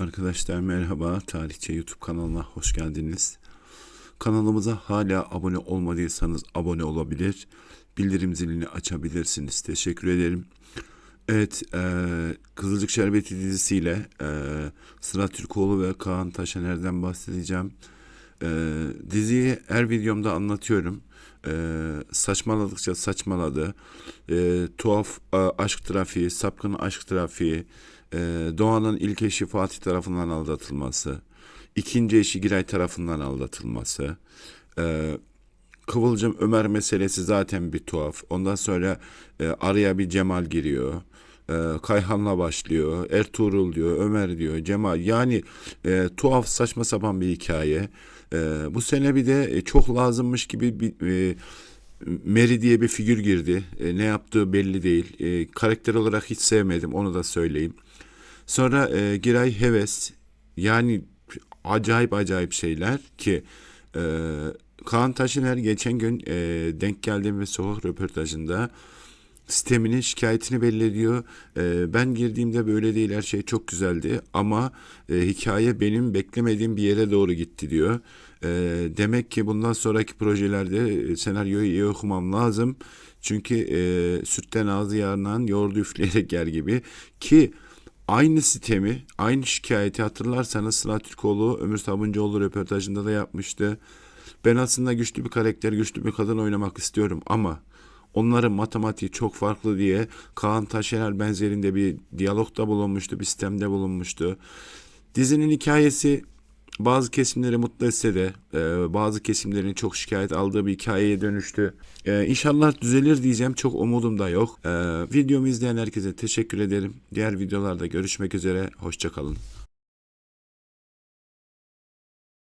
Arkadaşlar merhaba. Tarihçe YouTube kanalına hoş geldiniz. Kanalımıza hala abone olmadıysanız abone olabilir. Bildirim zilini açabilirsiniz. Teşekkür ederim. Evet, e, Kızılcık Şerbeti dizisiyle e, Sıra Türkoğlu ve Kaan Taşener'den bahsedeceğim. E, diziyi her videomda anlatıyorum. E, saçmaladıkça saçmaladı. E, tuhaf e, aşk trafiği, sapkın aşk trafiği, e, Doğan'ın ilk eşi Fatih tarafından aldatılması, ikinci eşi Giray tarafından aldatılması, e, Kıvılcım Ömer meselesi zaten bir tuhaf. Ondan sonra e, araya bir Cemal giriyor. E, Kayhan'la başlıyor. Ertuğrul diyor, Ömer diyor, Cemal. Yani e, tuhaf saçma sapan bir hikaye. E, bu sene bir de e, çok lazımmış gibi bir e, Mary diye bir figür girdi. E, ne yaptığı belli değil. E, karakter olarak hiç sevmedim onu da söyleyeyim. Sonra e, Giray Heves yani acayip acayip şeyler ki e, Kaan Taşıner geçen gün e, denk geldiğim ve sokak röportajında sisteminin şikayetini belli ediyor. E, ben girdiğimde böyle değil her şey çok güzeldi ama e, hikaye benim beklemediğim bir yere doğru gitti diyor. E, demek ki bundan sonraki projelerde e, senaryoyu iyi okumam lazım. Çünkü e, sütten ağzı yarınan yoğurdu üfleyerek yer gibi ki Aynı sistemi, aynı şikayeti hatırlarsanız Sıla Türkoğlu Ömür Sabuncuoğlu röportajında da yapmıştı. Ben aslında güçlü bir karakter, güçlü bir kadın oynamak istiyorum ama onların matematiği çok farklı diye Kaan Taşener benzerinde bir diyalogda bulunmuştu, bir sistemde bulunmuştu. Dizinin hikayesi bazı kesimleri mutlu etse de e, bazı kesimlerin çok şikayet aldığı bir hikayeye dönüştü. E, inşallah düzelir diyeceğim. Çok umudum da yok. E, videomu izleyen herkese teşekkür ederim. Diğer videolarda görüşmek üzere. Hoşçakalın.